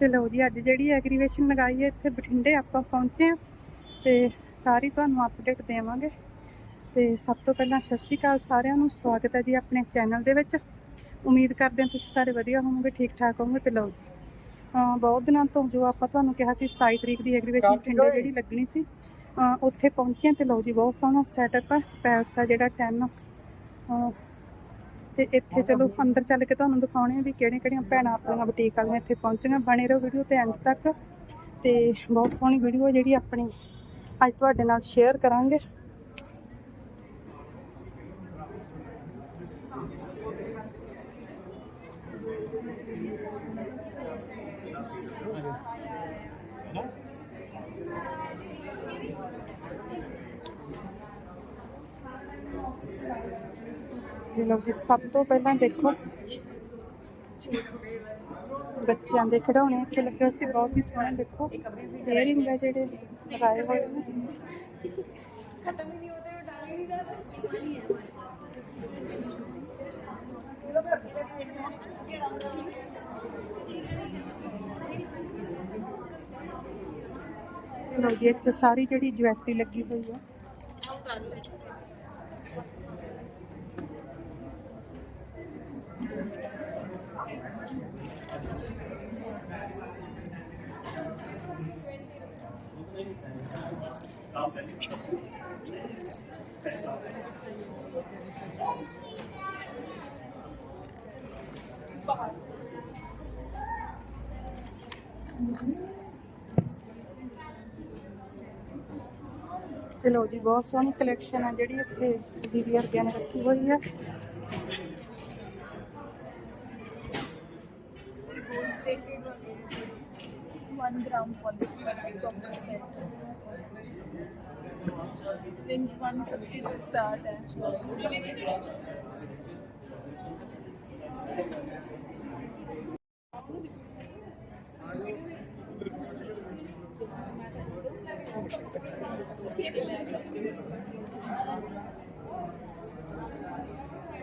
ਤੇ ਲਓ ਜੀ ਅੱਜ ਜਿਹੜੀ ਐਗਰੀਵੇਸ਼ਨ ਲਗਾਈ ਹੈ ਇੱਥੇ ਬਠਿੰਡੇ ਆਪਾਂ ਪਹੁੰਚੇ ਆ ਤੇ ਸਾਰੀ ਤੁਹਾਨੂੰ ਅਪਡੇਟ ਦੇਵਾਂਗੇ। ਤੇ ਸਭ ਤੋਂ ਪਹਿਲਾਂ ਸਤਿ ਸ਼੍ਰੀ ਅਕਾਲ ਸਾਰਿਆਂ ਨੂੰ ਸਵਾਗਤ ਹੈ ਜੀ ਆਪਣੇ ਚੈਨਲ ਦੇ ਵਿੱਚ। ਉਮੀਦ ਕਰਦੇ ਹਾਂ ਤੁਸੀਂ ਸਾਰੇ ਵਧੀਆ ਹੋਵੋਗੇ ਠੀਕ ਠਾਕ ਹੋਵੋਗੇ ਤੇ ਲਓ ਜੀ। ਬਹੁਤ ਦਿਨਾਂ ਤੋਂ ਜੋ ਆਪਾਂ ਤੁਹਾਨੂੰ ਕਿਹਾ ਸੀ 27 ਤਰੀਕ ਦੀ ਐਗਰੀਵੇਸ਼ਨ ਬਠਿੰਡੇ ਜਿਹੜੀ ਲੱਗਣੀ ਸੀ ਉੱਥੇ ਪਹੁੰਚੇ ਤੇ ਲਓ ਜੀ ਬਹੁਤ ਸੋਹਣਾ ਸੈਟਅਪ ਹੈ ਪੈਲਸ ਆ ਜਿਹੜਾ 10 ਅਹ ਤੇ ਇੱਥੇ ਚਲੋ ਅੰਦਰ ਚੱਲ ਕੇ ਤੁਹਾਨੂੰ ਦਿਖਾਉਣੇ ਆ ਵੀ ਕਿਹੜੀਆਂ ਕਿਹੜੀਆਂ ਭੈਣਾਂ ਆਪਣੀਆਂ ਬੁਟੀਕ ਵਾਲੀਆਂ ਇੱਥੇ ਪਹੁੰਚੀਆਂ। ਬਣੇ ਰਹੋ ਵੀਡੀਓ ਤੇ ਐਂਡ ਤੱਕ। ਤੇ ਬਹੁਤ ਸੋਹਣੀ ਵੀਡੀਓ ਹੈ ਜਿਹੜੀ ਆਪਣੀ। ਅੱਜ ਤੁਹਾਡੇ ਨਾਲ ਸ਼ੇਅਰ ਕਰਾਂਗੇ। ਲਓ ਜੀ ਸਭ ਤੋਂ ਪਹਿਲਾਂ ਦੇਖੋ, ਬੱਚਿਆਂ ਦੇ ਖਿਡੌਣੇ ਇੱਥੇ ਲੱਗੇ ਹੋਏ ਸੀ, ਬਹੁਤ ਹੀ ਸੋਹਣੇ ਦੇਖੋ। ਏਅਰਿੰਗ ਆ ਜਿਹੜੇ ਲਗਾਏ ਹੋਏ ਨੇ। ਲਓ ਜੀ, ਇੱਥੇ ਸਾਰੀ ਜਿਹੜੀ ਜਵੈਲਰੀ ਲੱਗੀ ਹੋਈ ਆ ਤੇ ਲਓ ਜੀ, ਬਹੁਤ ਸੋਹਣੀ ਕਲੈਕਸ਼ਨ ਹੈ ਜਿਹੜੀ ਇੱਥੇ ਦੀਦੀ ਵਰਗਿਆਂ ਨੇ ਰੱਖੀ ਹੋਈ ਹੈ one gram polish chocolate set. Things 150 will start and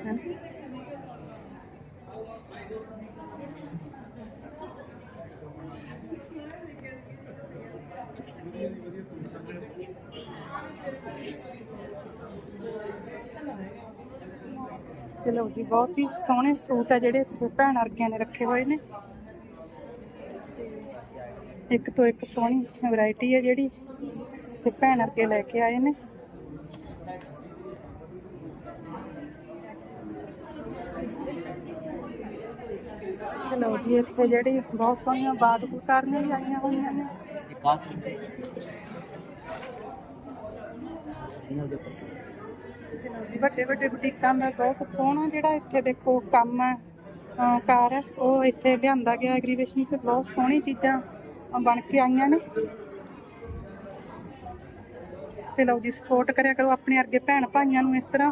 Thank you. ਤੇ ਲਓ ਜੀ ਬਹੁਤ ਹੀ ਸੋਹਣੇ ਸੂਟ ਆ ਜਿਹੜੇ ਇੱਥੇ ਭੈਣ ਵਰਗਿਆਂ ਨੇ ਰੱਖੇ ਹੋਏ ਨੇ ਇੱਕ ਤੋਂ ਇੱਕ ਸੋਹਣੀ ਵੈਰਾਈਟੀ ਹੈ ਜਿਹੜੀ ਤੇ ਭੈਣ ਵਰਗੇ ਲੈ ਕੇ ਆਏ ਨੇ ਤੇ ਲਓ ਜੀ ਇੱਥੇ ਜਿਹੜੀ ਬਹੁਤ ਸੋਹਣੀਆਂ ਬਾਦ ਕੁਕਾਰੀਆਂ ਵੀ ਆਈਆਂ ਹੋਈਆਂ ਨੇ ਕਾਸਟ ਤੇ ਲਓ ਵੱਡੇ ਵੱਡੇ ਬੁਟੀਕਾਂ ਦਾ ਬਹੁਤ ਸੋਹਣਾ ਜਿਹੜਾ ਇੱਥੇ ਦੇਖੋ ਕੰਮ ਹੈ ਕਾਰ ਹੈ, ਉਹ ਇੱਥੇ ਲਿਆਂਦਾ ਗਿਆ ਐਗਰੀਵੇਸ਼ਨ ਤੇ, ਬਹੁਤ ਸੋਹਣੀ ਚੀਜ਼ਾਂ ਅਹ ਬਣ ਕੇ ਆਈਆਂ ਨੇ। ਤੇ ਲਓ ਜੀ ਸਪੋਰਟ ਕਰਿਆ ਕਰੋ ਆਪਣੇ ਅੱਗੇ ਭੈਣ ਭਾਈਆਂ ਨੂੰ ਇਸ ਤਰ੍ਹਾਂ।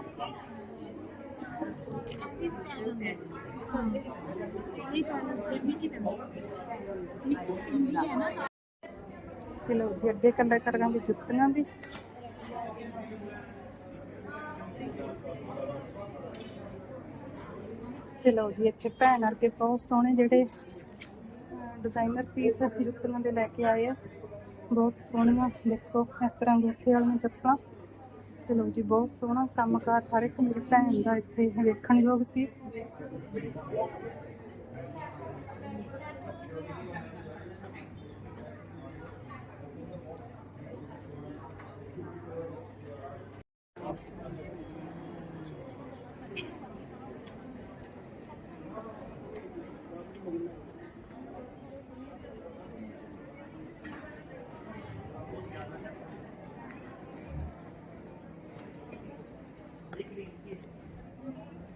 ਤੇ ਲਓ ਜੀ, ਅੱਗੇ ਕੰਦਾ ਕਰਾਂਗੇ ਜੁੱਤੀਆਂ ਦੀ। ਤੇ ਲਓ ਜੀ, ਇੱਥੇ ਭੈਣ ਵਰਗੇ ਬਹੁਤ ਸੋਹਣੇ ਜਿਹੜੇ ਡਿਜ਼ਾਈਨਰ ਪੀਸ ਜੁੱਤੀਆਂ ਦੇ ਲੈ ਕੇ ਆਏ ਆ। ਬਹੁਤ ਸੋਹਣੀਆਂ, ਦੇਖੋ, ਇਸ ਤਰ੍ਹਾਂ ਗੁੱਠੇ ਵਾਲੀਆਂ ਚੱਪਲਾਂ ਤੇ ਲਓ ਜੀ, ਬਹੁਤ ਸੋਹਣਾ ਕੰਮਕਾਰ ਹਰ ਇੱਕ ਮੇਰੀ ਭੈਣ ਦਾ ਇੱਥੇ ਵੇਖਣਯੋਗ ਸੀ।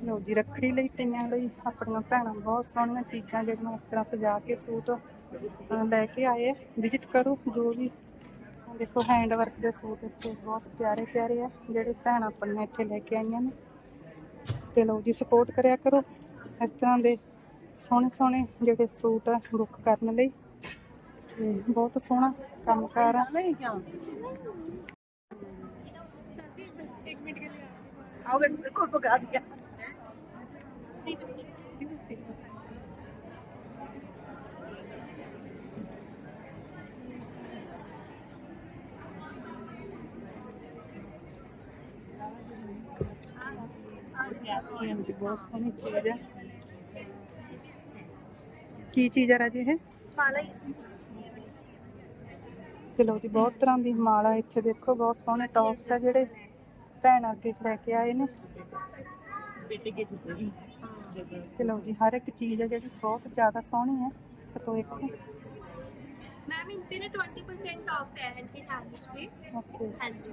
ਲਓ ਜੀ ਰੱਖੜੀ ਲਈ ਤੀਆਂ ਲਈ ਆਪਣੀਆਂ ਭੈਣਾਂ ਬਹੁਤ ਸੋਹਣੀਆਂ ਚੀਜ਼ਾਂ ਜਿਹੜੀਆਂ ਇਸ ਤਰ੍ਹਾਂ ਸਜਾ ਕੇ ਸੂਟ ਲੈ ਕੇ ਆਏ। ਵਿਜ਼ਿਟ ਕਰੋ ਜੋ ਵੀ। ਦੇਖੋ ਹੈਂਡ ਵਰਕ ਦੇ ਸੂਟ ਇੱਥੇ ਬਹੁਤ ਪਿਆਰੇ ਪਿਆਰੇ ਆ, ਜਿਹੜੇ ਭੈਣਾਂ ਆਪਣੀਆਂ ਇੱਥੇ ਲੈ ਕੇ ਆਈਆਂ ਨੇ। ਤੇ ਲਓ ਜੀ ਸਪੋਰਟ ਕਰਿਆ ਕਰੋ ਇਸ ਤਰ੍ਹਾਂ ਦੇ ਸੋਹਣੇ ਸੋਹਣੇ ਜਿਹੜੇ ਸੂਟ ਆ ਬੁੱਕ ਕਰਨ ਲਈ। ਬਹੁਤ ਸੋਹਣਾ ਕੰਮਕਾਰ ਆ। ਨਹੀਂ ਕਿਉਂ ਚਾਚੀ ਆਓ ਇੱਕ ਕੋਈ ਪਕਾ ਦਿਆ। 350. 350. जी बहुत सोनी चीज़ है की ਚੀਜ਼ ਹੈ ਰਾਜੇ ਇਹ ਮਾਲਾ ਹੀ ਤੇ ਲਓ ਜੀ ਬਹੁਤ ਤਰ੍ਹਾਂ ਦੀ ਮਾਲਾ ਇੱਥੇ ਦੇਖੋ ਬਹੁਤ ਸੋਹਣੇ ਟੌਪਸ ਆ ਜਿਹੜੇ ਭੈਣ ਅੱਗੇ ਲੈ ਕੇ ਆਏ ਨੇ ਬੇਟੇ ਕੇ ਜੁੱਤੇ ਵੀ ਤੇ ਲਓ ਜੀ ਹਰ ਇੱਕ ਚੀਜ਼ ਹੈ ਜਿਹੜੀ ਬਹੁਤ ਜ਼ਿਆਦਾ ਸੋਹਣੀ ਹੈ ਤੋ ਇੱਕ मैम इन पे ना ट्वेंटी परसेंट ऑफ है एंटी टैनिश पे ਓਕੇ हाँ जी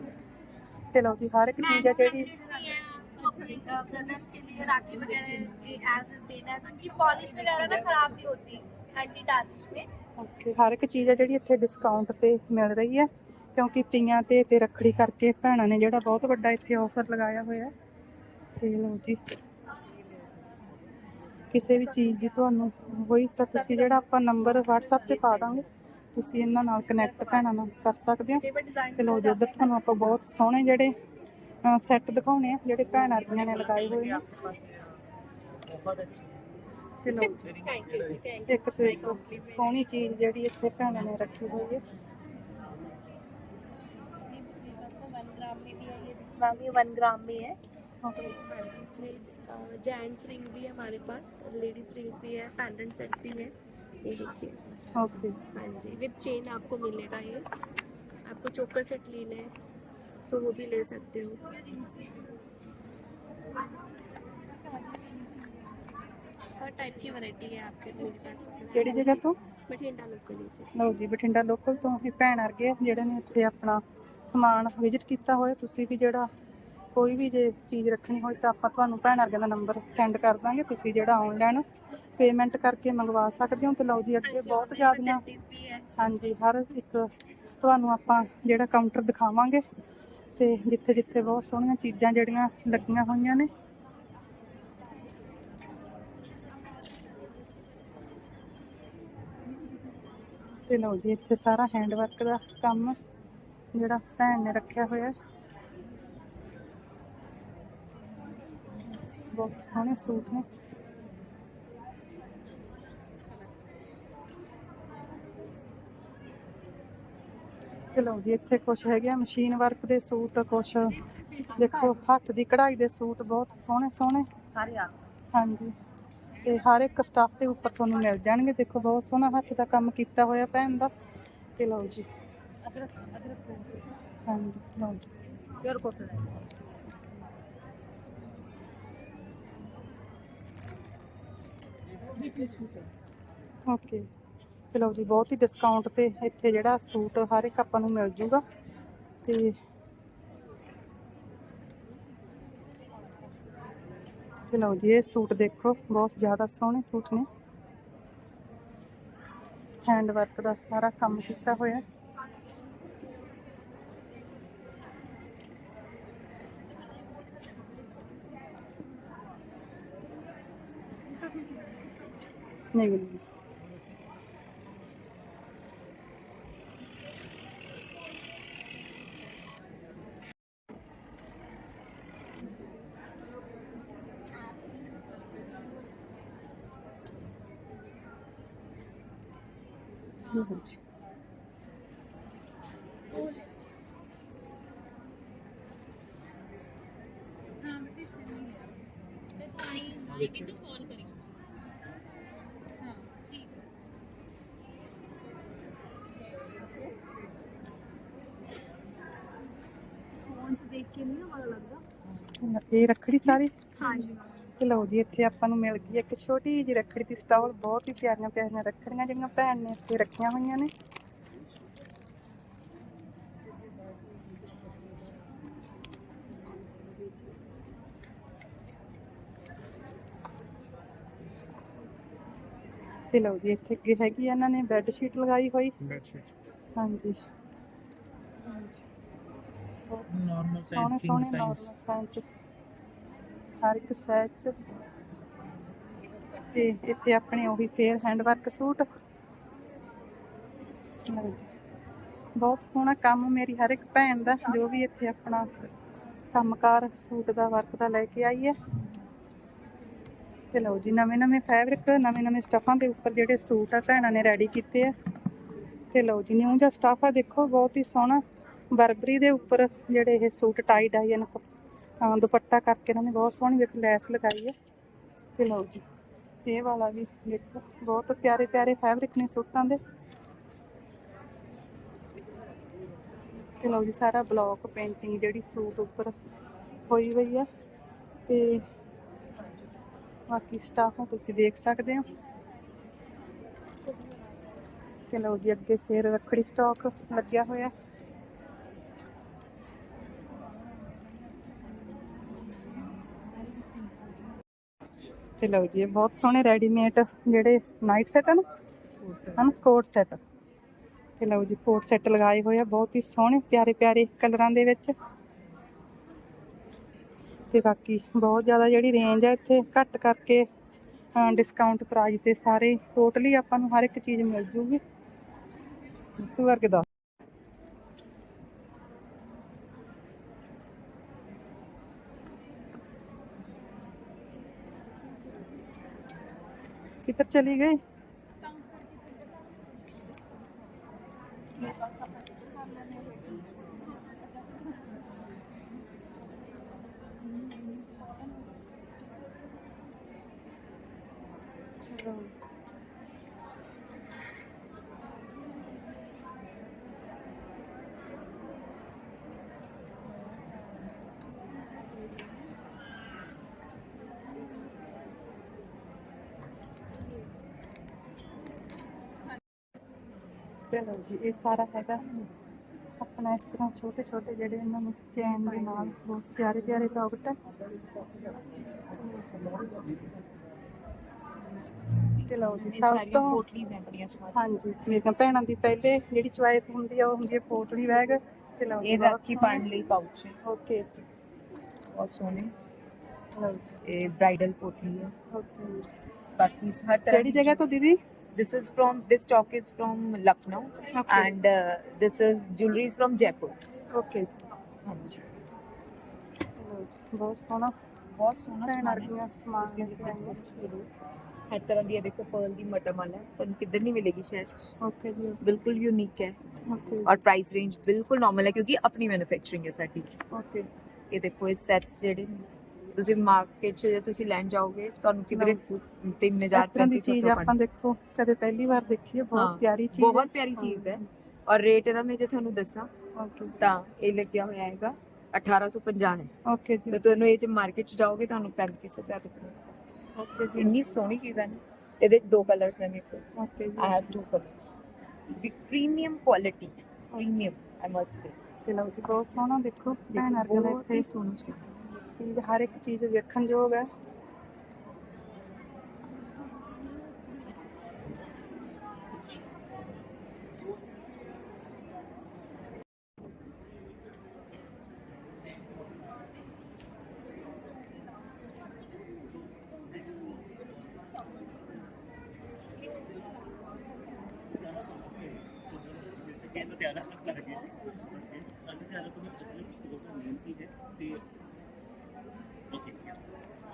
ਤੇ ਲਓ ਜੀ ਹਰ ਇੱਕ ਚੀਜ਼ ਹੈ ਜਿਹੜੀ ब्रेसलेट्स भी हैं आपको अपने ब्रदर्स के लिए राखी वगैरह के एज देना है तो उनकी पॉलिश वगैरह ना खराब नहीं होती एंटी टैनिश पे ਓਕੇ ਹਰ ਇੱਕ ਚੀਜ਼ ਹੈ ਜਿਹੜੀ ਇੱਥੇ ਡਿਸਕਾਊਂਟ ਤੇ ਮਿਲ ਰਹੀ ਹੈ ਕਿਉਂਕਿ ਤੀਆਂ ਤੇ ਤੇ ਰੱਖੜੀ ਕਰਕੇ ਭੈਣਾਂ ਨੇ ਜਿਹੜਾ ਬਹੁਤ ਵੱਡਾ ਇੱਥੇ ਆਫਰ ਲਗਾਇਆ ਹੋਇਆ ਹੈ ਤੇ ਲਓ ਜੀ ਕਿਸੇ ਵੀ ਚੀਜ਼ ਦੀ ਤੁਹਾਨੂੰ ਹੋਈ ਤਾਂ ਤੁਸੀਂ ਜਿਹੜਾ ਆਪਾਂ ਨੰਬਰ WhatsApp ਤੇ ਪਾ ਦਾਂਗੇ ਤੁਸੀਂ ਇਹਨਾਂ ਨਾਲ ਕਨੈਕਟ ਭੈਣਾਂ ਨਾਲ ਕਰ ਸਕਦੇ ਹੋ पेपर डिजाइन ਤੇ ਲਓ ਜੀ ਉਧਰ ਤੁਹਾਨੂੰ ਆਪਾਂ ਬਹੁਤ ਸੋਹਣੇ ਜਿਹੜੇ ਸੈੱਟ ਦਿਖਾਉਣੇ ਆ ਜਿਹੜੇ ਭੈਣਾਂ ਦੀਆਂ ਨੇ ਲਗਾਏ ਹੋਏ ਨੇ ਤੇ ਲਓ ਜੀ थैंक यू जी थैंक ਇੱਕ ਤੋਂ ਇੱਕ ਸੋਹਣੀ ਚੀਜ਼ ਜਿਹੜੀ ਇੱਥੇ ਭੈਣਾਂ ਨੇ ਰੱਖੀ ਹੋਈ ਹੈ वन ग्राम में भी है ये मैम ये वन ग्राम में है Okay. हाँ जी, इसमें जेंट्स रिंग भी है हमारे पास लेडीज रिंग्स भी है पेंडेंट सेट भी है ये देखिए ਓਕੇ हाँ जी विद चेन आपको मिलेगा ये आपको चोकर सेट लेना है तो वो भी ले सकते हो हर टाइप की वैरायटी है आपके मेरे पास ਕਿਹੜੀ ਜਗ੍ਹਾ ਤੋਂ बठिंडा लोकल नीचे ਲਓ ਜੀ ਬਠਿੰਡਾ ਲੋਕਲ ਤੋਂ ਹੀ ਭੈਣ ਅਰਗੇ ਜਿਹੜੇ ਨੇ ਇੱਥੇ ਆਪਣਾ ਸਮਾਨ ਵਿਜ਼ਿਟ ਕੀਤਾ ਹੋਇਆ ਤੁਸੀਂ ਵੀ ਜਿਹੜਾ ਕੋਈ ਵੀ ਜੇ ਚੀਜ਼ ਰੱਖਣੀ ਹੋਈ ਤਾਂ ਆਪਾਂ ਤੁਹਾਨੂੰ ਭੈਣ ਅਰਗਿਆਂ ਦਾ ਨੰਬਰ ਸੈਂਡ ਕਰ ਦਾਂਗੇ। ਤੁਸੀਂ ਜਿਹੜਾ ਆਨਲਾਈਨ ਪੇਮੈਂਟ ਕਰਕੇ ਮੰਗਵਾ ਸਕਦੇ ਹੋ ਤੇ ਲਓ ਜੀ ਅੱਗੇ ਬਹੁਤ ਜ਼ਿਆਦੀਆਂ ਹਾਂਜੀ ਹਰ ਇੱਕ ਤੁਹਾਨੂੰ ਆਪਾਂ ਜਿਹੜਾ ਕਾਊਂਟਰ ਦਿਖਾਵਾਂਗੇ ਤੇ ਜਿੱਥੇ ਜਿੱਥੇ ਬਹੁਤ ਸੋਹਣੀਆਂ ਚੀਜ਼ਾਂ ਜਿਹੜੀਆਂ ਲੱਗੀਆਂ ਹੋਈਆਂ ਨੇ। ਤੇ ਲਓ ਜੀ ਇੱਥੇ ਸਾਰਾ ਹੈਂਡਵਰਕ ਦਾ ਕੰਮ ਜਿਹੜਾ ਭੈਣ ਨੇ ਰੱਖਿਆ ਹੋਇਆ ਹੈ। ਬਹੁਤ ਸੋਹਣੇ ਸੂਟ ਨੇ ਤੇ ਲਓ ਜੀ ਇੱਥੇ ਕੁਝ ਹੈਗੇ ਆ ਮਸ਼ੀਨ ਵਰਕ ਦੇ ਸੂਟ ਕੁਝ ਦੇਖੋ ਹੱਥ ਦੀ ਕਢਾਈ ਦੇ ਸੂਟ ਬਹੁਤ ਸੋਹਣੇ ਸੋਹਣੇ सारे आ ਹਾਂਜੀ ਤੇ ਹਰ ਇੱਕ ਸਟਾਫ ਦੇ ਉੱਪਰ ਤੁਹਾਨੂੰ ਮਿਲ ਜਾਣਗੇ ਦੇਖੋ ਬਹੁਤ ਸੋਹਣਾ ਹੱਥ ਦਾ ਕੰਮ ਕੀਤਾ ਹੋਇਆ ਭੈਣ ਦਾ ਤੇ ਲਓ ਜੀ अदरक अदरक ਹਾਂਜੀ ਲਓ ਜੀ प्योर ਓਕੇ ਤੇ ਲਓ ਜੀ, ਬਹੁਤ ਹੀ ਡਿਸਕਾਊਂਟ ਤੇ ਇੱਥੇ ਜਿਹੜਾ ਸੂਟ ਹਰ ਇੱਕ ਆਪਾਂ ਨੂੰ ਮਿਲ ਜੂਗਾ। ਤੇ ਲਓ ਜੀ, ਇਹ ਸੂਟ ਦੇਖੋ, ਬਹੁਤ ਜ਼ਿਆਦਾ ਸੋਹਣੇ ਸੂਟ ਨੇ। ਹੈਂਡਵਰਕ ਦਾ ਸਾਰਾ ਕੰਮ ਕੀਤਾ ਹੋਇਆ। ਹੈ ਨਹੀਂ ਨਹੀਂ ਲਓ ਜੀ फोन ਇਹ ਰੱਖੜੀ ਸਾਰੀ? ਹਾਂਜੀ। ਤੇ ਲਓ ਜੀ ਇੱਥੇ ਆਪਾਂ ਨੂੰ ਮਿਲ ਗਈ ਇੱਕ ਛੋਟੀ ਜਿਹੀ ਰੱਖੜੀ ਦੀ ਸਟਾਲ ਬਹੁਤ ਹੀ ਪਿਆਰੀਆਂ ਪਿਆਰੀਆਂ ਰੱਖੜੀਆਂ ਜਿਹੜੀਆਂ ਭੈਣ ਨੇ ਇੱਥੇ ਰੱਖੀਆਂ ਹੋਈਆਂ ਨੇ। ਤੇ ਲਓ ਜੀ ਇੱਥੇ ਅੱਗੇ ਹੈਗੀ ਆ ਇਹਨਾਂ ਨੇ ਬੈੱਡ ਸ਼ੀਟ ਲਗਾਈ ਹੋਈ। ਬੈਡਸ਼ੀਟ ਹਾਂਜੀ। ਸੋਹਣੇ size, king ਸੋਹਣੇ size. ਨਾਰਮਲ ਸਾਈਜ਼ ਚ। ਹਰ ਇੱਕ ਸਾਈਜ਼ ਚ। ਤੇ ਇੱਥੇ ਆਪਣੇ ਉਹੀ ਫੇਅਰ ਹੈਂਡ ਵਰਕ ਸੂਟ। ਲਓ ਜੀ। ਬਹੁਤ ਸੋਹਣਾ ਕੰਮ ਮੇਰੀ ਹਰ ਇੱਕ ਭੈਣ ਦਾ ਜੋ ਵੀ ਇੱਥੇ ਆਪਣਾ ਕੰਮਕਾਰ ਸੂਟ ਦਾ ਵਰਕ ਦਾ ਲੈ ਕੇ ਆਈ ਹੈ। ਤੇ ਲਓ ਜੀ ਨਵੇਂ ਨਵੇਂ ਫੈਬਰਿਕ ਨਵੇਂ ਨਵੇਂ ਸਟਫਾਂ ਦੇ ਉੱਪਰ ਜਿਹੜੇ ਸੂਟ ਆ ਭੈਣਾਂ ਨੇ ਰੈਡੀ ਕੀਤੇ ਆ। ਤੇ ਲਓ ਜੀ ਨਿਊ ਜਿਹਾ ਸਟਾਫ ਆ ਦੇਖੋ ਬਹੁਤ ਹੀ ਸੋਹਣਾ। ਬਰਬਰੀ ਦੇ ਉੱਪਰ ਜਿਹੜੇ ਇਹ ਸੂਟ ਟਾਈ ਡਾਈ ਹਨ ਦੁਪੱਟਾ ਕਰਕੇ ਇਹਨਾਂ ਨੇ ਬਹੁਤ ਸੋਹਣੀ ਵੇਖ ਲੈਸ ਲਗਾਈ ਹੈ ਤੇ ਲਓ ਜੀ, ਇਹ ਵਾਲਾ ਵੀ ਦੇਖੋ, ਬਹੁਤ ਪਿਆਰੇ ਪਿਆਰੇ ਫੈਬਰਿਕ ਨੇ ਸੂਟਾਂ ਦੇ। ਤੇ ਲਓ ਜੀ, ਸਾਰਾ ਬਲੌਕ ਪੇਂਟਿੰਗ ਜਿਹੜੀ ਸੂਟ ਉੱਪਰ ਹੋਈ ਹੋਈ ਹੈ ਤੇ ਬਾਕੀ ਸਟਾਫ ਤੁਸੀਂ ਦੇਖ ਸਕਦੇ ਹੋ। ਤੇ ਲਓ ਜੀ, ਅੱਗੇ ਫੇਰ ਰੱਖੜੀ ਸਟਾਕ ਲੱਗਿਆ ਹੋਇਆ। ਤੇ ਲਓ ਜੀ, ਇਹ ਬਹੁਤ ਸੋਹਣੇ ਰੈਡੀਮੇਡ ਜਿਹੜੇ ਨਾਈਟ ਸੈਟ ਹਨ ਹਨ ਕੋਟ ਸੈਟ ਤੇ ਲਓ ਜੀ ਕੋਟ ਸੈਟ ਲਗਾਏ ਹੋਏ ਆ, ਬਹੁਤ ਹੀ ਸੋਹਣੇ, ਪਿਆਰੇ ਪਿਆਰੇ ਕਲਰਾਂ ਦੇ ਵਿੱਚ। ਤੇ ਬਾਕੀ ਬਹੁਤ ਜ਼ਿਆਦਾ ਜਿਹੜੀ ਰੇਂਜ ਆ, ਇੱਥੇ ਘੱਟ ਕਰਕੇ ਡਿਸਕਾਊਂਟ ਪ੍ਰਾਈਸ ਤੇ ਸਾਰੇ ਟੋਟਲੀ ਆਪਾਂ ਨੂੰ ਹਰ ਇੱਕ ਚੀਜ਼ ਮਿਲ ਜੂਗੀ। ਦੱਸੂ ਵਰਗੇ ਦਾ किधर चली गई? ਚਲੋ ਜੀ ਇਹ ਸਾਰਾ ਹੈਗਾ। ਆਪਣਾ ਇਸ ਤਰ੍ਹਾਂ ਛੋਟੇ ਛੋਟੇ ਜਿਹੜੇ ਇਹਨਾਂ ਨੂੰ ਚੈਨ ਦੇ ਨਾਲ ਬਹੁਤ ਪਿਆਰੇ ਪਿਆਰੇ ਟੌਕਟ ਹੈ ਤੇ ਲਓ ਜੀ ਸਭ ਤੋਂ ਪੋਟਲੀਜ਼ ਹੈ ਬੜੀਆਂ ਸੋਹਣੀਆਂ ਹਾਂਜੀ ਮੇਰੀਆਂ ਭੈਣਾਂ ਦੀ ਪਹਿਲੇ ਜਿਹੜੀ ਚੁਆਇਸ ਹੁੰਦੀ ਆ ਉਹ ਹੁੰਦੀ ਹੈ ਪੋਟਲੀ ਬੈਗ ਤੇ ਲਓ ਇਹ ਰਾਖੀ। ਪਾਉਣ ਲਈ ਪਾਉਚ ਹੈ। ਓਕੇ ਬਹੁਤ ਸੋਹਣੇ। ਲਓ ਜੀ। ਇਹ ਬ੍ਰਾਈਡਲ ਪੋਟਲੀ ਹੈ। ਓਕੇ ਬਾਕੀ ਹਰ ਤਰ੍ਹਾਂ ਕਿਹੜੀ ਜਗ੍ਹਾ ਤੋਂ ਦੀਦੀ? This is from this stock is from lucknow. Okay. and uh, this is jewelry is from jaipur. Okay ਹਾਂਜੀ ਲਓ ਜੀ ਬਹੁਤ ਸੋਹਣਾ ਬਹੁਤ ਸੋਹਣਾ ਭੈਣ ਸਮਾਨ ਹੈ ਵਰਗੀਆਂ ਸਮਾਨ ਤੁਸੀਂ ਲੈ ਵੀ ਕੇ ਆਏ ਜ਼ਰੂਰ ਹਰ ਤਰ੍ਹਾਂ ਦੀ ਇਹ ਦੇਖੋ ਪਰਲ ਦੀ ਮਟਮਲ ਹੈ ਤੁਹਾਨੂੰ ਕਿੱਧਰ ਨਹੀਂ ਮਿਲੇਗੀ ਸ਼ਾਇਦ ਓਕੇ ਜੀ ਬਿਲਕੁਲ ਯੂਨੀਕ ਹੈ ਓਕੇ ਔਰ ਪ੍ਰਾਈਸ ਰੇਂਜ ਬਿਲਕੁਲ ਨਾਰਮਲ ਹੈ ਕਿਉਂਕਿ ਆਪਣੀ ਮੈਨੂਫੈਕਚਰਿੰਗ ਹੈ ਸਾਡੀ ਓਕੇ ਇਹ ਦੇਖੋ ਇਹ ਸੈਟਸ ਜਿਹੜੇ ਨੇ, ਤੁਸੀਂ ਮਾਰਕੀਟ 'ਚ ਜੇ ਤੁਸੀਂ ਲੈਣ ਜਾਓਗੇ ਤੁਹਾਨੂੰ ਕਿਧਰੇ ਲਓ 3000 ਇਸ ਤਰ੍ਹਾਂ ਦੀ 3500 ਚੀਜ਼ ਤੋਂ ਆਪਾਂ ਦੇਖੋ ਕਦੇ ਪਹਿਲੀ ਵਾਰ ਦੇਖੀ ਹੈ ਬਹੁਤ ਪਿਆਰੀ ਚੀਜ਼ ਬਹੁਤ ਪਿਆਰੀ ਚੀਜ਼ ਹੈ। ਔਰ ਰੇਟ ਇਹਦਾ ਮੈਂ ਜੇ ਤੁਹਾਨੂੰ ਦੱਸਾਂ ਤਾਂ ਇਹ ਲੱਗਿਆ ਹੋਇਆ ਹੈਗਾ 1850 ਹੈ ਓਕੇ ਤੇ ਜੀ। ਤੁਹਾਨੂੰ ਇਹ ਚ ਮਾਰਕੀਟ ਚ ਜਾਓਗੇ ਤੁਹਾਨੂੰ 3500 ਦਾ ਓਕੇ ਜੀ। ਇੰਨੀ ਸੋਹਣੀ ਚੀਜ਼ ਹੈ ਨਾ ਇਹਦੇ ਚ ਦੋ ਕਲਰਸ ਨੇ ਮੇਰੇ ਕੋਲ। ਓਕੇ ਜੀ। I have two colours the premium quality premium I must say ਤੇ ਲਓ ਜੀ ਬਹੁਤ ਸੋਹਣਾ ਦੇਖੋ ਭੈਣ ਹੀ ਇੱਥੇ। ਸੋਹਣਾ ਚੀਜ਼ ਹਰ ਇੱਕ ਚੀਜ਼ ਵੇਖਣ ਯੋਗ ਹੈ।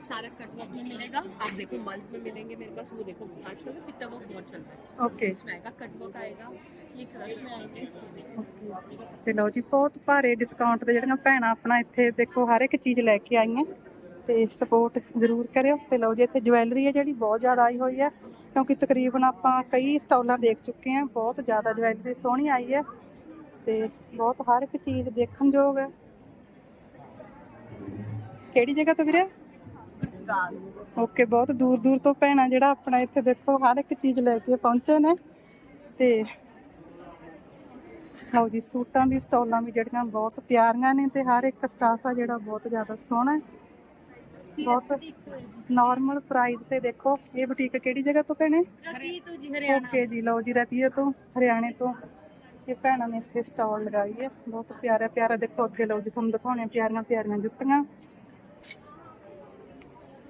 सारा कटवर्क में मिलेगा आप देखो मल्स में मिलेंगे मेरे पास वो देखो आजकल ना पित्ता वर्क बहुत चल रहा है ਓਕੇ इसमें आएगा कटवर्क आएगा ये क्रश में आएंगे ये देखो। ਤੇ ਲਓ ਜੀ ਬਹੁਤ ਭਾਰੇ ਡਿਸਕਾਊਂਟ ਤੇ ਜਿਹੜੀਆਂ ਭੈਣਾਂ ਆਪਣਾ ਇੱਥੇ ਦੇਖੋ ਹਰ ਇੱਕ ਚੀਜ਼ ਲੈ ਕੇ ਆਈਆਂ ਤੇ ਸਪੋਰਟ ਜ਼ਰੂਰ ਕਰਿਓ ਤੇ ਲਓ ਜੀ ਇੱਥੇ ਜਵੈਲਰੀ ਹੈ ਜਿਹੜੀ ਬਹੁਤ ਜ਼ਿਆਦਾ ਆਈ ਹੋਈ ਹੈ ਕਿਉਂਕਿ ਤਕਰੀਬਨ ਆਪਾਂ ਕਈ ਸਟਾਲਾਂ ਦੇਖ ਚੁੱਕੇ ਹਾਂ ਬਹੁਤ ਜ਼ਿਆਦਾ ਜਵੈਲਰੀ ਸੋਹਣੀ ਆਈ ਹੈ ਤੇ ਬਹੁਤ ਹਰ ਇੱਕ ਚੀਜ਼ ਦੇਖਣ ਯੋਗ ਹੈ ਕਿਹੜੀ ਜਗ੍ਹਾ ਤੋਂ ਵੀਰੇ ਓਕੇ ਬਹੁਤ ਦੂਰ ਦੂਰ ਤੋਂ ਭੈਣਾ ਜਿਹੜਾ ਆਪਣਾ ਇੱਥੇ ਦੇਖੋ ਹਰ ਇੱਕ ਚੀਜ਼ ਲੈ ਕੇ ਪਹੁੰਚੇ ਨੇ। ਤੇ ਲਓ ਜੀ ਸੂਟਾਂ ਦੀ ਸਟਾਲਾਂ ਵੀ ਜਿਹੜੀਆਂ ਬਹੁਤ ਪਿਆਰੀਆਂ ਨੇ ਤੇ ਹਰ ਇੱਕ ਸਟਾਫ ਆ ਜਿਹੜਾ ਬਹੁਤ ਜ਼ਿਆਦਾ ਸੋਹਣਾ ਹੈ। ਬਹੁਤ ਨਾਰਮਲ ਪ੍ਰਾਈਸ ਤੇ ਦੇਖੋ ਇਹ ਬੁਟੀਕ ਕਿਹੜੀ ਜਗ੍ਹਾ ਤੋਂ ਭੈਣੇ? ਰਤੀ ਜੀ ਹਰਿਆਣਾ ਓਕੇ ਜੀ ਲਓ ਜੀ ਰਤੀਏ ਤੋਂ ਹਰਿਆਣੇ ਤੋਂ। ਇਹ ਭੈਣਾਂ ਨੇ ਇੱਥੇ ਸਟਾਲ ਲਗਾਈ ਹੈ ਬਹੁਤ ਪਿਆਰਾ ਪਿਆਰਾ ਦੇਖੋ ਅੱਗੇ ਲਓ ਜੀ ਤੁਹਾਨੂੰ ਦਿਖਾਉਣੇ ਪਿਆਰੀਆਂ ਪਿਆਰੀਆਂ ਜੁੱਤੀਆਂ।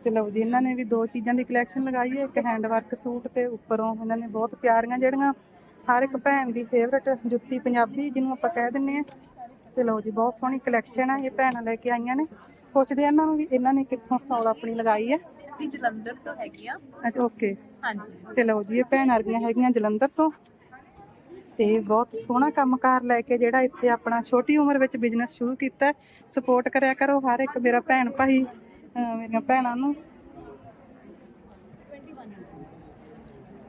ਤੇ ਲਓ ਜੀ ਇਹਨਾਂ ਨੇ ਵੀ ਦੋ ਚੀਜ਼ਾਂ ਦੀ ਕਲੈਕਸ਼ਨ ਲਗਾਈ ਹੈ ਇੱਕ ਹੈਂਡ ਵਰਕ ਸੂਟ ਤੇ ਉੱਪਰੋਂ ਇਹਨਾਂ ਨੇ ਬਹੁਤ ਪਿਆਰੀਆਂ ਜਿਹੜੀਆਂ ਹਰ ਇੱਕ ਭੈਣ ਦੀ ਫੇਵਰਟ ਜੁੱਤੀ ਪੰਜਾਬੀ ਜਿਹਨੂੰ ਆਪਾਂ ਕਹਿ ਦਿੰਨੇ ਆ ਤੇ ਲਓ ਜੀ ਬਹੁਤ ਸੋਹਣੀ ਕਲੈਕਸ਼ਨ ਆ ਇਹ ਭੈਣਾਂ ਲੈ ਕੇ ਆਈਆਂ ਨੇ। ਪੁੱਛਦੇ ਆ ਇਹਨਾਂ ਨੂੰ ਵੀ ਇਹਨਾਂ ਨੇ ਕਿੱਥੋਂ ਸਟਾਲ ਆਪਣੀ ਲਗਾਈ ਹੈ। ਅਸੀਂ ਜਲੰਧਰ ਤੋਂ ਹੈਗੀ ਆ। ਅੱਛਾ ਓਕੇ ਹਾਂਜੀ। ਤੇ ਲਓ ਜੀ ਇਹ ਭੈਣ ਵਰਗੀਆਂ ਹੈਗੀਆਂ ਜਲੰਧਰ ਤੋਂ। ਤੇ ਬਹੁਤ ਸੋਹਣਾ ਕੰਮਕਾਰ ਲੈ ਕੇ ਜਿਹੜਾ ਇੱਥੇ ਆਪਣਾ ਛੋਟੀ ਉਮਰ ਵਿੱਚ ਬਿਜ਼ਨਸ ਸ਼ੁਰੂ ਕੀਤਾ ਸਪੋਰਟ ਕਰਿਆ ਕਰੋ ਹਰ ਇੱਕ ਮੇਰਾ ਭੈਣ ਭਾਈ। ਮੇਰੀਆਂ ਭੈਣਾਂ ਨੂੰ।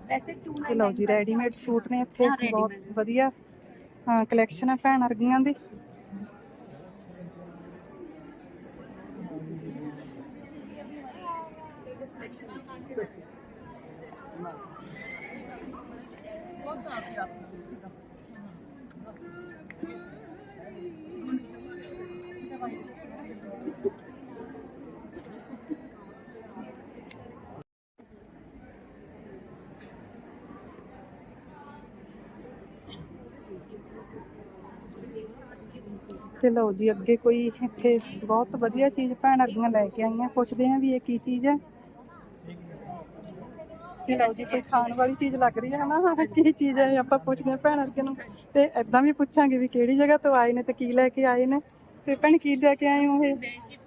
ਵੈਸੇ 2 ਤੇ ਲਓ ਜੀ ਰੈਡੀਮੇਡ ਸੂਟ ਨੇ ਇੱਥੇ ਬਹੁਤ ਵਧੀਆ। ਹਾਂ ਕਲੈਕਸ਼ਨ ਹੈ ਭੈਣ ਵਰਗੀਆਂ ਦੀ। ਤੇ ਲਓ ਜੀ ਅੱਗੇ ਕੋਈ ਇੱਥੇ ਬਹੁਤ ਵਧੀਆ ਚੀਜ਼ ਭੈਣ ਵਰਗੀਆਂ ਲੈ ਕੇ ਆਈਆਂ। ਪੁੱਛਦੇ ਆਂ ਵੀ ਇਹ ਕੀ ਚੀਜ਼ ਹੈ। ਤੇ ਲਓ ਜੀ ਕੋਈ ਖਾਣ ਵਾਲੀ ਚੀਜ਼ ਲੱਗ ਰਹੀ ਹੈ ਹਨਾ? ਕੀ ਚੀਜ਼ ਹੈ ਇਹ ਆਪਾਂ ਪੁੱਛਦੇ ਆਂ ਭੈਣ ਵਰਗੇ ਨੂੰ। ਤੇ ਐਦਾਂ ਵੀ ਪੁੱਛਾਂਗੇ ਵੀ ਕਿਹੜੀ ਜਗ੍ਹਾ ਤੋਂ ਆਏ ਨੇ ਤੇ ਕੀ ਲੈ ਕੇ ਆਏ ਨੇ। ਤੇ ਭੈਣ ਕੀ ਲੈ ਕੇ ਆਏ ਹੋ ਇਹ?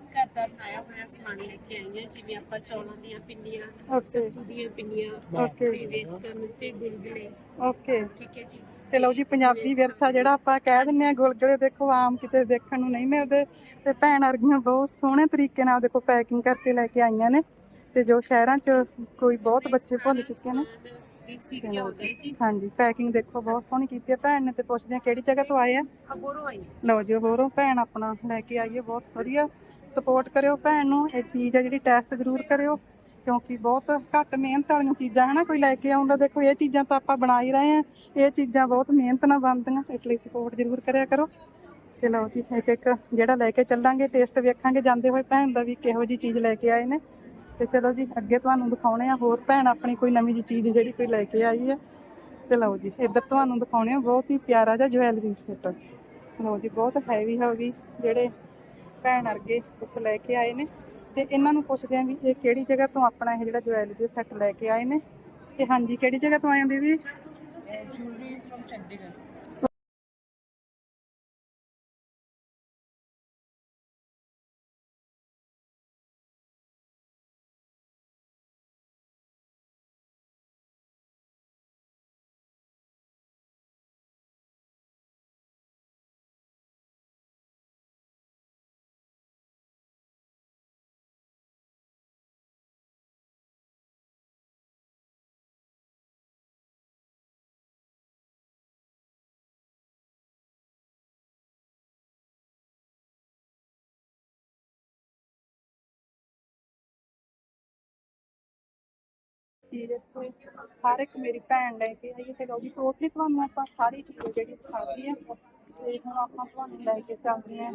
ਘਰ ਦਾ ਬਣਾਇਆ ਹੋਇਆ ਸਮਾਨ ਲੈ ਕੇ ਆਈ ਹਾਂ ਜਿਵੇਂ ਆਪਾਂ ਚੌਲਾਂ ਦੀਆਂ ਪਿੰਨੀਆਂ ਓਕੇ। ਦੀਆਂ ਪਿੰਨੀਆਂ ਓਕੇ। ਵੇਸਣ ਤੇ ਗੁਲਗੁਲੇ ਓਕੇ। ਠੀਕ ਹੈ ਜੀ। ਤੇ ਲਓ ਜੀ, ਪੰਜਾਬੀ ਵਿਰਸਾ ਜਿਹੜਾ ਆਪਾਂ ਕਹਿ ਦਿੰਨੇ ਆ ਗੁਲਗੁਲੇ ਦੇਖੋ, ਆਮ ਕਿਤੇ ਦੇਖਣ ਨੂੰ ਨਹੀਂ ਮਿਲਦੇ। ਤੇ ਭੈਣ ਵਰਗੀਆਂ ਬਹੁਤ ਸੋਹਣੇ ਤਰੀਕੇ ਨਾਲ ਦੇਖੋ ਪੈਕਿੰਗ ਕਰਕੇ ਲੈ ਕੇ ਆਈਆਂ ਨੇ। ਤੇ ਜੋ ਸ਼ਹਿਰਾਂ 'ਚ ਕੋਈ ਬਹੁਤ ਬੱਚੇ ਭੁੱਲ ਚੁੱਕੇ ਨੇ। ਹਾਂਜੀ ਪੈਕਿੰਗ ਦੇਖੋ, ਬਹੁਤ ਸੋਹਣੀ ਕੀਤੀ ਹੈ ਭੈਣ ਨੇ ਤੇ ਪੁੱਛਦੇ ਆ ਕਿਹੜੀ ਜਗ੍ਹਾ ਤੋਂ ਆਏ ਆ। ਅਬੋਰੋ ਆਈ ਲਓ ਜੀ ਹੋਰੋਂ ਭੈਣ ਆਪਣਾ ਲੈ ਕੇ ਆਈਏ ਬਹੁਤ ਵਧੀਆ। ਸਪੋਰਟ ਕਰਿਓ ਭੈਣ ਨੂੰ, ਇਹ ਚੀਜ਼ ਆ ਜਿਹੜੀ ਟੈਸਟ ਜ਼ਰੂਰ ਕਰਿਓ। ਕਿਉਂਕਿ ਬਹੁਤ ਘੱਟ ਮਿਹਨਤ ਵਾਲੀਆਂ ਚੀਜ਼ਾਂ, ਹਨਾ? ਕੋਈ ਲੈ ਕੇ ਆਉਂਦਾ, ਦੇਖੋ, ਇਹ ਚੀਜ਼ਾਂ ਤਾਂ ਆਪਾਂ ਬਣਾ ਹੀ ਰਹੇ ਆ ਇਹ ਚੀਜ਼ਾਂ ਬਹੁਤ ਮਿਹਨਤ ਨਾਲ ਬਣਦੀਆਂ, ਇਸ ਲਈ ਸਪੋਰਟ ਜ਼ਰੂਰ ਕਰਿਆ ਕਰੋ। ਤੇ ਲਓ ਜੀ, ਇੱਕ ਇੱਕ ਜਿਹੜਾ ਲੈ ਕੇ ਚੱਲਾਂਗੇ ਟੇਸਟ ਵੇਖਾਂਗੇ, ਜਾਂਦੇ ਹੋਏ ਭੈਣ ਦਾ ਵੀ ਕਿਹੋ ਜੀ ਚੀਜ਼ ਲੈ ਕੇ ਆਏ ਨੇ। ਤੇ ਚਲੋ ਜੀ, ਅੱਗੇ ਤੁਹਾਨੂੰ ਦਿਖਾਉਣੇ ਆ ਹੋਰ ਭੈਣ ਆਪਣੀ ਕੋਈ ਨਵੀਂ ਜੀ ਚੀਜ਼ ਜਿਹੜੀ ਕੋਈ ਲੈ ਕੇ ਆਈ ਹੈ। ਤੇ ਲਓ ਜੀ, ਇੱਧਰ ਤੁਹਾਨੂੰ ਦਿਖਾਉਣੇ ਆ ਬਹੁਤ ਹੀ ਪਿਆਰਾ ਜਿਹਾ ਜਵੈਲਰੀ ਸੈੱਟ ਲਓ ਜੀ, ਬਹੁਤ ਹੈਵੀ ਹੈਵੀ ਜਿਹੜੇ ਭੈਣ ਅਰਗੇ ਉੱਥੇ ਲੈ ਕੇ ਆਏ ਨੇ। ਤੇ ਇਹਨਾਂ ਨੂੰ ਪੁੱਛਦੇ ਆ ਵੀ ਇਹ ਕਿਹੜੀ ਜਗ੍ਹਾ ਤੋਂ ਆਪਣਾ ਇਹ ਜਿਹੜਾ ਜਵੈਲਰੀ ਦੇ ਸੈੱਟ ਲੈ ਕੇ ਆਏ ਨੇ? ਤੇ ਹਾਂਜੀ, ਕਿਹੜੀ ਜਗ੍ਹਾ ਤੋਂ ਆਏ ਹੋ ਦੀਦੀ? ਚੀਜ਼ ਇੱਥੇ ਹਰ ਇੱਕ ਮੇਰੀ ਭੈਣ ਲੈ ਕੇ ਆਈ ਤੇ ਲਓ ਜੀ ਟੋਟਲੀ ਤੁਹਾਨੂੰ ਆਪਾਂ ਸਾਰੀ ਚੀਜ਼ ਜਿਹੜੀ ਸਿਖਾਤੀ ਹੈ ਤੇ ਹੁਣ ਆਪਾਂ ਤੁਹਾਨੂੰ ਲੈ ਕੇ ਚੱਲਦੇ ਹਾਂ।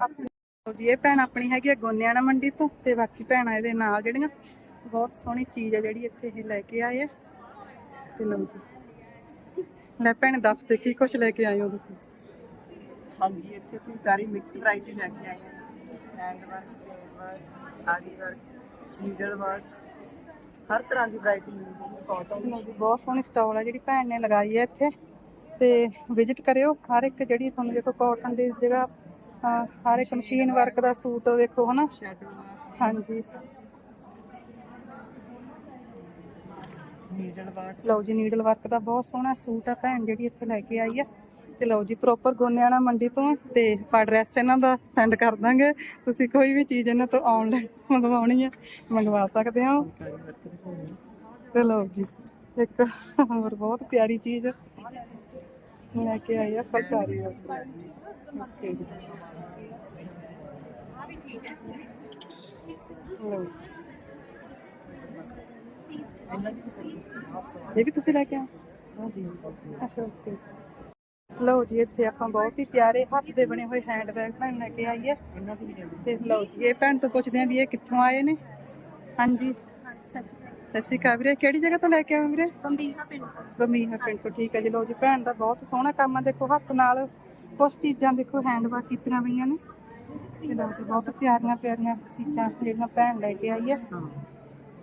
ਆਪਣੀ ਜੀ, ਇਹ ਭੈਣ ਆਪਣੀ ਹੈਗੀ ਹੈ ਗੋਨਿਆਣਾ ਮੰਡੀ ਤੋਂ ਤੇ ਬਾਕੀ ਭੈਣਾਂ ਇਹਦੇ ਨਾਲ ਜਿਹੜੀਆਂ, ਬਹੁਤ ਸੋਹਣੀ ਚੀਜ਼ ਹੈ ਜਿਹੜੀ ਇੱਥੇ ਇਹ ਲੈ ਕੇ ਆਏ ਆ। ਤੇ ਲਓ ਜੀ, ਲੈ ਭੈਣ ਦੱਸ ਦੇ ਕੀ ਕੁਝ ਲੈ ਕੇ ਆਏ ਹੋ ਤੁਸੀਂ? ਹਾਂਜੀ, ਇੱਥੇ ਅਸੀਂ ਸਾਰੀ ਮਿਕਸ ਵੈਰਾਈਟੀ ਲੈ ਕੇ ਆਏ ਹਾਂ। ਹੈਂਡ ਵਰਕ ਪੇਂਟ ਵਰਕ ਆਰੀ ਵਰਕ ਨੀਡਲ ਵਰਕ ਹਰ ਤਰ੍ਹਾਂ ਦੀ ਵੈਰਾਈਟੀ ਮਿਲਦੀ ਹੈ ਕਾਟਨ ਜੀ, ਬਹੁਤ ਸੋਹਣੀ ਸਟਾਲ ਹੈ ਜਿਹੜੀ ਭੈਣ ਨੇ ਲਗਾਈ ਹੈ ਇੱਥੇ। ਤੇ ਵਿਜ਼ਿਟ ਕਰਿਓ ਹਰ ਇੱਕ ਜਿਹੜੀ ਤੁਹਾਨੂੰ ਦੇਖੋ ਕਾਟਨ ਦੀ ਜਗ੍ਹਾ ਹਰ ਇੱਕ ਮਸ਼ੀਨ ਵਰਕ ਦਾ ਸੂਟ ਵੇਖੋ ਹਨਾ? ਹਾਂਜੀ। ਨੀਡਲ ਵਰਕ ਲਓ ਜੀ ਨੀਡਲ ਵਰਕ ਦਾ ਬਹੁਤ ਸੋਹਣਾ ਸੂਟ ਆ ਭੈਣ ਜਿਹੜੀ ਇੱਥੇ ਲੈ ਕੇ ਆਈ ਹੈ। ਤੇ ਲਓ ਜੀ ਪ੍ਰੋਪਰ ਗੋਨਿਆਣਾ ਮੰਡੀ ਤੋਂ ਆ ਤੇ ਐਡਰੈਸ ਇਹਨਾਂ ਦਾ ਸੈਂਡ ਕਰ ਦਾਂਗੇ। ਤੁਸੀਂ ਕੋਈ ਵੀ ਚੀਜ਼ ਇਹਨਾਂ ਤੋਂ ਆਨਲਾਈਨ ਮੰਗਵਾਉਣੀ ਹੈ ਮੰਗਵਾ ਸਕਦੇ ਹੋ। ਤੇ ਲਓ ਜੀ ਇੱਕ ਹੋਰ ਬਹੁਤ ਪਿਆਰੀ ਚੀਜ਼ ਲੈ ਕੇ ਆਈ ਆ ਫਲਕਾਰੀ ਓਕੇ ਵੀ ਸੋਹਣੀ ਇਹ ਵੀ ਤੁਸੀਂ ਲੈ ਕੇ ਆਏ ਅੱਛਾ ਓਕੇ ਲਓ ਜੀ ਇੱਥੇ ਆਪਾਂ ਬਹੁਤ ਹੀ ਪਿਆਰੇ ਹੱਥ ਦੇ ਬਣੇ ਹੋਏ ਹੈਂਡ ਬੈਗ ਭੈਣ ਲੈ ਕੇ ਆਈ ਹੈ ਇਹਨਾਂ ਦੀ ਵੀ ਦੇ ਦਿਓ। ਤੇ ਲਓ ਜੀ ਇਹ ਭੈਣ ਤੋਂ ਪੁੱਛਦੇ ਆਂ ਵੀ ਇਹ ਕਿੱਥੋਂ ਆਏ ਨੇ? ਹਾਂਜੀ। ਸਤਿ ਸ਼੍ਰੀ ਅਕਾਲ ਵੀਰੇ ਕਿਹੜੀ ਜਗ੍ਹਾ ਤੋਂ ਲੈ ਕੇ ਆਏ ਵੀਰੇ? ਬੰਬੀਹਾ ਪਿੰਡ ਤੋਂ। ਗਮੀਹਾ ਪਿੰਡ ਤੋਂ ਠੀਕ ਹੈ ਜੀ। ਲਓ ਜੀ ਭੈਣ ਦਾ ਬਹੁਤ ਸੋਹਣਾ ਕੰਮ ਆ। ਦੇਖੋ ਹੱਥ ਨਾਲ ਕੁਝ ਚੀਜ਼ਾਂ ਦੇਖੋ ਹੈਂਡ ਵਰਕ ਕੀਤੀਆਂ ਪਈਆਂ ਨੇ। ਤੇ ਲਓ ਜੀ ਬਹੁਤ ਪਿਆਰੀਆਂ ਪਿਆਰੀਆਂ ਚੀਜ਼ਾਂ ਜਿਹੜੀਆਂ ਭੈਣ ਲੈ ਕੇ ਆਈ ਹੈ।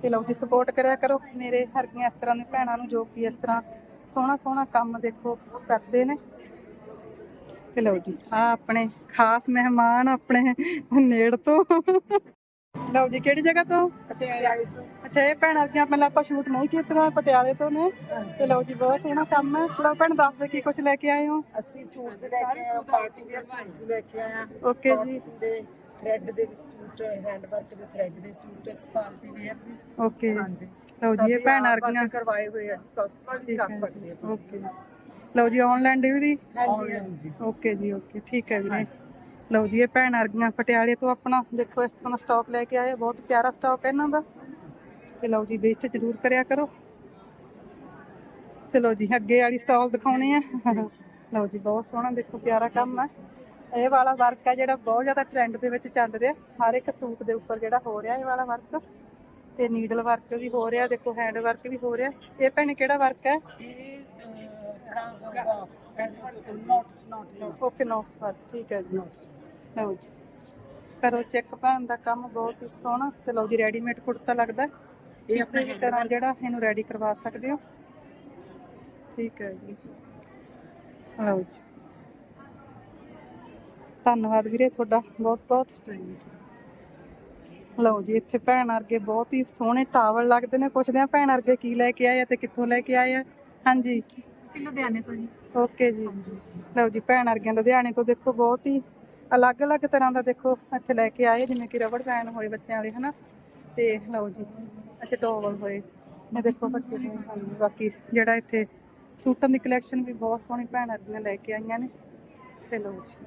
ਤੇ ਲਓ ਜੀ ਸਪੋਰਟ ਕਰਿਆ ਕਰੋ ਮੇਰੇ ਹਰਗੀਆਂ ਇਸ ਤਰ੍ਹਾਂ ਦੀਆਂ ਭੈਣਾਂ ਨੂੰ ਜੋ ਕਿ ਇਸ ਤਰ੍ਹਾਂ ਸੋਹਣਾ ਸੋਹਣਾ ਕੰਮ ਦੇਖੋ ਕਰਦੇ ਨੇ। ਤੇ ਲਓ ਜੀ ਆ ਆਪਣੇ ਖਾਸ ਮਹਿਮਾਨ ਆਪਣੇ ਨੇੜ ਤੋਂ। ਲਓ ਜੀ ਕਿਹੜੀ ਜਗ੍ਹਾ ਤੋਂ? ਅਸੀਂ ਆਏ ਤੋਂ। ਅੱਛਾ ਇਹ ਭੈਣ ਅੱਗੇ ਪਹਿਲਾਂ ਆਪਾਂ ਸ਼ੂਟ ਨਹੀਂ ਕੀਤਾ ਪਟਿਆਲੇ ਤੋਂ ਨੇ। ਤੇ ਲਓ ਜੀ ਬਹੁਤ ਸੋਹਣਾ ਕੰਮ ਹੈ। ਲਓ ਭੈਣ ਦੱਸ ਦੇ ਕੀ ਕੁਝ ਲੈ ਕੇ ਆਏ ਹੋ? ਅਸੀਂ ਸੂਟ ਲੈ ਕੇ ਆਏ ਹਾਂ ਪਾਰਟੀ ਵੇਅਰ ਸੂਟ ਲੈ ਕੇ ਆਏ ਹਾਂ। ਓਕੇ ਜੀ। ਥ੍ਰੈਡ ਦੇ ਸੂਟ ਹੈਂਡ ਵਰਕ ਦੇ ਥ੍ਰੈਡ ਦੇ ਸੂਟ ਪਾਰਟੀ ਵੇਅਰ ਜੀ। ਓਕੇ ਹਾਂਜੀ। ਲਓ ਜੀ ਇਹ ਭੈਣ work ਕਰਵਾਏ ਹੋਏ ਆ ਕਸਟਮਰ ਵੀ ਕਰ। ਸਕਦੇ ਆ ਤੁਸੀਂ। ਓਕੇ ਲਓ ਜੀ ਆਨਲਾਈਨ ਡਿਲੀਵਰੀ ਹਾਂਜੀ ਹਾਂਜੀ। ਓਕੇ ਜੀ ਓਕੇ ਠੀਕ ਹੈ ਵੀਰੇ। ਲਓ ਜੀ ਇਹ ਭੈਣ ਅਰਗੀਆਂ ਪਟਿਆਲੇ ਤੋਂ ਆਪਣਾ ਦੇਖੋ ਇਸ ਤਰ੍ਹਾਂ ਦਾ ਸਟਾਕ ਲੈ ਕੇ ਆਏ। ਬਹੁਤ ਪਿਆਰਾ ਸਟਾਕ ਹੈ ਇਹਨਾਂ ਦਾ। ਤੇ ਲਓ ਜੀ ਵਿਜ਼ਿਟ ਜ਼ਰੂਰ ਕਰਿਆ ਕਰੋ। ਚਲੋ ਜੀ ਅੱਗੇ ਵਾਲੀ ਸਟਾਲ ਦਿਖਾਉਣੀ ਆ ਲਓ ਜੀ ਬਹੁਤ ਸੋਹਣਾ ਦੇਖੋ ਪਿਆਰਾ ਕੰਮ ਹੈ। ਇਹ ਵਾਲਾ ਵਰਕ ਹੈ ਜਿਹੜਾ ਬਹੁਤ ਜ਼ਿਆਦਾ ਟ੍ਰੈਂਡ ਦੇ ਵਿੱਚ ਚੱਲ ਰਿਹਾ। ਹਰ ਇੱਕ ਸੂਟ ਦੇ ਉੱਪਰ ਜਿਹੜਾ ਹੋ ਰਿਹਾ ਇਹ ਵਾਲਾ ਵਰਕ। ਤੇ ਨੀਡਲ ਵਰਕ ਵੀ ਹੋ ਰਿਹਾ ਦੇਖੋ ਹੈਂਡ ਵਰਕ ਵੀ ਹੋ ਰਿਹਾ। ਇਹ ਭੈਣੇ ਕਿਹੜਾ ਵਰਕ ਹੈ ਇਹ notes notes okay notes work ਠੀਕ ਹੈ ਜੀ। ਨੋਟਸ ਲਓ ਜੀ। ਕਰੋ ਚੈੱਕ ਭੈਣ ਦਾ ਕੰਮ ਬਹੁਤ ਹੀ ਸੋਹਣਾ ਤੇ ਲਓ ਜੀ ਰੈਡੀਮੇਡ ਕੁੜਤਾ ਲੱਗਦਾ। ਇਹ ਵੀ ਤਰ੍ਹਾਂ ਜਿਹੜਾ ਇਹਨੂੰ ਰੈਡੀ ਕਰਵਾ ਸਕਦੇ ਹੋ। ਠੀਕ ਹੈ ਜੀ। ਲਓ ਜੀ। ਧੰਨਵਾਦ ਵੀਰੇ ਤੁਹਾਡਾ ਬਹੁਤ ਬਹੁਤ। ਲਓ ਜੀ ਇੱਥੇ ਭੈਣ ਵਰਗੇ ਬਹੁਤ ਹੀ ਸੋਹਣੇ ਟਾਵਲ ਲੱਗਦੇ ਨੇ। ਪੁੱਛਦੇ ਆ ਭੈਣ ਵਰਗੇ ਕੀ ਲੈ ਕੇ ਆਏ ਆ ਤੇ ਕਿੱਥੋਂ ਲੈ ਕੇ ਆਏ ਆ। ਹਾਂਜੀ। ਅਸੀਂ ਲੁਧਿਆਣੇ ਤੋਂ ਜੀ। ਓਕੇ ਜੀ। ਲਓ ਜੀ ਭੈਣ ਵਰਗਿਆਂ ਲੁਧਿਆਣੇ ਤੋਂ ਦੇਖੋ ਬਹੁਤ ਹੀ ਅਲੱਗ-ਅਲੱਗ ਤਰ੍ਹਾਂ ਦਾ ਦੇਖੋ ਇੱਥੇ ਲੈ ਕੇ ਆਏ ਜਿਵੇਂ ਕਿ ਰਬੜ ਬੈਂਡ ਹੋਏ ਬੱਚਿਆਂ ਵਾਲੇ ਹਨਾ? ਤੇ ਲਓ ਜੀ ਅੱਛਾ ਟੋਵਲ ਹੋਏ। ਇਹ ਦੇਖੋ ਬੱਚੇ ਬਾਕੀ ਜਿਹੜਾ ਇੱਥੇ ਸੂਟਾਂ ਦੀ ਕਲੈਕਸ਼ਨ ਵੀ ਬਹੁਤ ਸੋਹਣੀ ਭੈਣ ਵਰਗੀਆਂ ਲੈ ਕੇ ਆਈਆਂ ਨੇ। ਤੇ ਲਓ ਜੀ।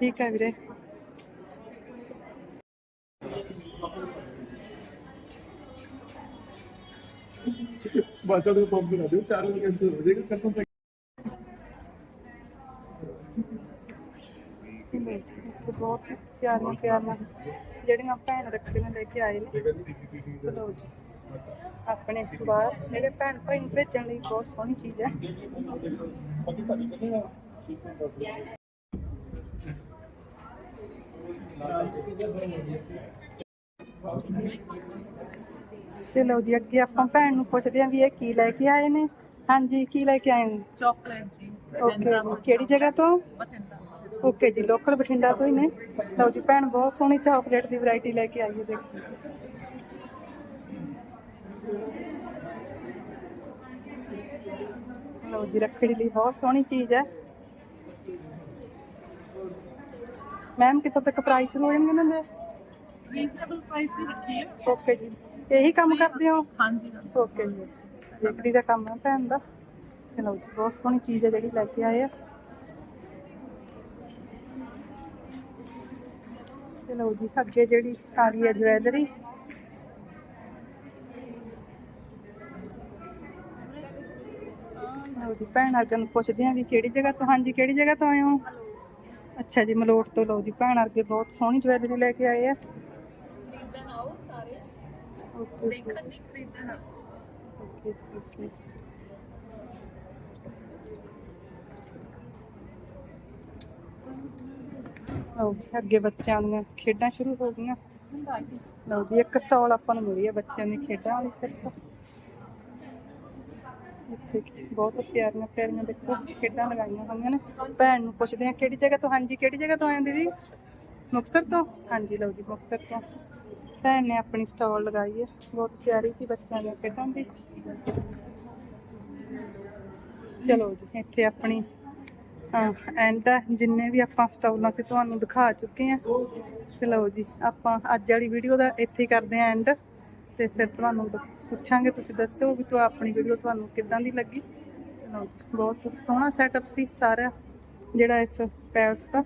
ਠੀਕ ਹੈ ਵੀਰੇ। ਬਾਚਾ ਦੇ ਪੰਪ ਬਣਾ ਦਿਓ ਚਾਰ ਵਜੇ ਕੈਂਸਲ ਹੋ ਜਾਏਗਾ ਕਸਮ ਸੇ ਬਹੁਤ ਪਿਆਰੀਆਂ ਪਿਆਰੀਆਂ ਜਿਹੜੀਆਂ ਭੈਣ ਰੱਖੜੀਆਂ ਲੈ ਕੇ ਆਏ ਨੇ। ਜੀ। ਆਪਣੇ ਬਾਹਰ ਜਿਹੜੇ ਭੈਣ ਭਾਈ ਨੂੰ ਭੇਜਣ ਲਈ ਬਹੁਤ ਸੋਹਣੀ ਚੀਜ਼ ਹੈ। ਤੇ ਲਓ ਜੀ ਅੱਗੇ ਆਪਾਂ ਭੈਣ ਨੂੰ ਪੁੱਛਦੇ ਆਂ ਵੀ ਇਹ ਕੀ ਲੈ ਕੇ ਆਏ ਨੇ। ਹਾਂਜੀ ਕੀ ਲੈ ਕੇ ਆਏ ਨੇ? ਚਾਕਲੇਟ ਜੀ ਓਕੇ ਜੀ ਕਿਹੜੀ ਜਗ੍ਹਾ ਤੋਂ? ਬਠਿੰਡਾ ਓਕੇ ਜੀ ਲੋਕਲ ਬਠਿੰਡਾ ਤੋਂ ਹੀ ਨੇ। ਲਓ ਜੀ ਭੈਣ ਬਹੁਤ ਸੋਹਣੀ ਚਾਕਲੇਟ ਦੀ ਵੈਰਾਈਟੀ ਲੈ ਕੇ ਆਈ ਹੈ ਦੇਖੋ। ਲਓ ਜੀ ਰੱਖੜੀ ਲਈ ਬਹੁਤ ਸੋਹਣੀ ਚੀਜ਼ ਹੈ। ਮੈਮ ਕਿੱਥੋਂ ਤੱਕ ਪ੍ਰਾਈਸ ਸ਼ੁਰੂ ਹੋ ਜਾਣਗੇ ਇਹਨਾਂ ਦੇ ਰੀਜ਼ਨੇਬਲ ਪ੍ਰਾਈਸ ਹੀ ਰੱਖੀ ਹੈ ਓਕੇ ਜੀ ਇਹੀ ਕੰਮ ਕਰਦੇ ਹੋ ਹਾਂਜੀ ਓਕੇ ਜੀ ਬੇਕਰੀ ਦਾ ਕੰਮ ਹੈ ਭੈਣ ਦਾ ਤੇ ਲਓ ਜੀ ਬਹੁਤ ਸੋਹਣੀ ਚੀਜ਼ ਹੈ ਜਿਹੜੀ ਲੈ ਕੇ ਆਏ ਆ ਤੇ ਲਓ ਜੀ ਅੱਗੇ ਜਿਹੜੀ ਆ ਰਹੀ ਹੈ ਜਵੈਲਰੀ ਲਓ ਜੀ ਭੈਣ ਅਰਗਨ ਨੂੰ ਪੁੱਛਦੇ ਆ ਵੀ ਕਿਹੜੀ ਜਗ੍ਹਾ ਤੋਂ ਹਾਂਜੀ ਕਿਹੜੀ ਜਗ੍ਹਾ ਤੋਂ ਆਏ ਹੋ ਅੱਛਾ ਜੀ ਮਲੋਟ ਤੋਂ ਲਓ ਜੀ ਭੈਣ ਅਰਗੇ ਬਹੁਤ ਸੋਹਣੀ ਜਵੈਲਰੀ ਲੈ ਕੇ ਆਏ ਆ। ਖਰੀਦਣ ਆਓ ਸਾਰੇ। ਓਕੇ ਜੀ। ਦੇਖਣ ਦੀ ਖਰੀਦਣ ਆਓ। ਓਕੇ ਜੀ ਓਕੇ ਲਓ ਜੀ ਅੱਗੇ ਬੱਚਿਆਂ ਦੀਆਂ ਖੇਡਾਂ ਸ਼ੁਰੂ ਹੋ ਗਈਆਂ। ਲਓ ਜੀ ਇੱਕ ਸਟਾਲ ਆਪਾਂ ਨੂੰ ਮਿਲੀ ਹੈ ਬੱਚਿਆਂ ਦੀ ਖੇਡਾਂ ਵਾਲੀ ਸਿਰਫ। ਇੱਥੇ ਬਹੁਤ ਪਿਆਰੀਆਂ ਪਿਆਰੀਆਂ ਦੇਖੋ, ਖੇਡਾਂ ਲਗਾਈਆਂ ਹੋਈਆਂ ਨੇ। ਭੈਣ ਨੂੰ ਪੁੱਛਦੇ ਆ ਕਿਹੜੀ ਜਗ੍ਹਾ ਤੋਂ? ਹਾਂਜੀ, ਕਿਹੜੀ ਜਗ੍ਹਾ ਤੋਂ ਆਏ ਦੀਦੀ? ਮੁਕਤਸਰ ਤੋਂ? ਹਾਂਜੀ, ਲਓ ਜੀ, ਮੁਕਤਸਰ ਤੋਂ। ਭੈਣ ਨੇ ਆਪਣੀ ਸਟਾਲ ਲਗਾਈ ਹੈ। ਬਹੁਤ ਪਿਆਰੀ ਜੀ ਬੱਚਿਆਂ ਦੀਆਂ ਖੇਡਾਂ ਦੀ। ਚਲੋ ਜੀ, ਇੱਥੇ ਆਪਣੀ ਐਂਡ ਜਿੰਨੇ ਵੀ ਆਪਾਂ ਸਟਾਲਾਂ ਸੀ, ਤੁਹਾਨੂੰ ਦਿਖਾ ਚੁੱਕੇ ਆ ਤੇ ਲਓ ਜੀ, ਆਪਾਂ ਅੱਜ ਵਾਲੀ ਵੀਡੀਓ ਦਾ ਇੱਥੇ ਕਰਦੇ ਆ ਐਂਡ ਤੇ ਫਿਰ ਤੁਹਾਨੂੰ ਪੁੱਛਾਂਗੇ, ਤੁਸੀਂ ਦੱਸਿਓ ਵੀ ਤੁਹਾ ਆਪਣੀ ਵੀਡੀਓ ਤੁਹਾਨੂੰ ਕਿੱਦਾਂ ਦੀ ਲੱਗੀ। ਬਹੁਤ ਸੋਹਣਾ ਸੈਟਅਪ ਸੀ ਸਾਰਾ ਜਿਹੜਾ ਇਸ ਪੈਲਸ ਦਾ।